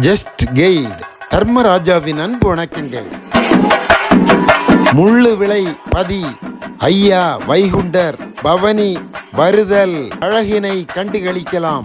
Just guide. தர்மராஜாவின் அன்பு வணக்கங்கள். முள்ளு விளை பதி ஐயா வைகுண்டர் பவனி வருதல் அழகினை கண்டுகளிக்கலாம்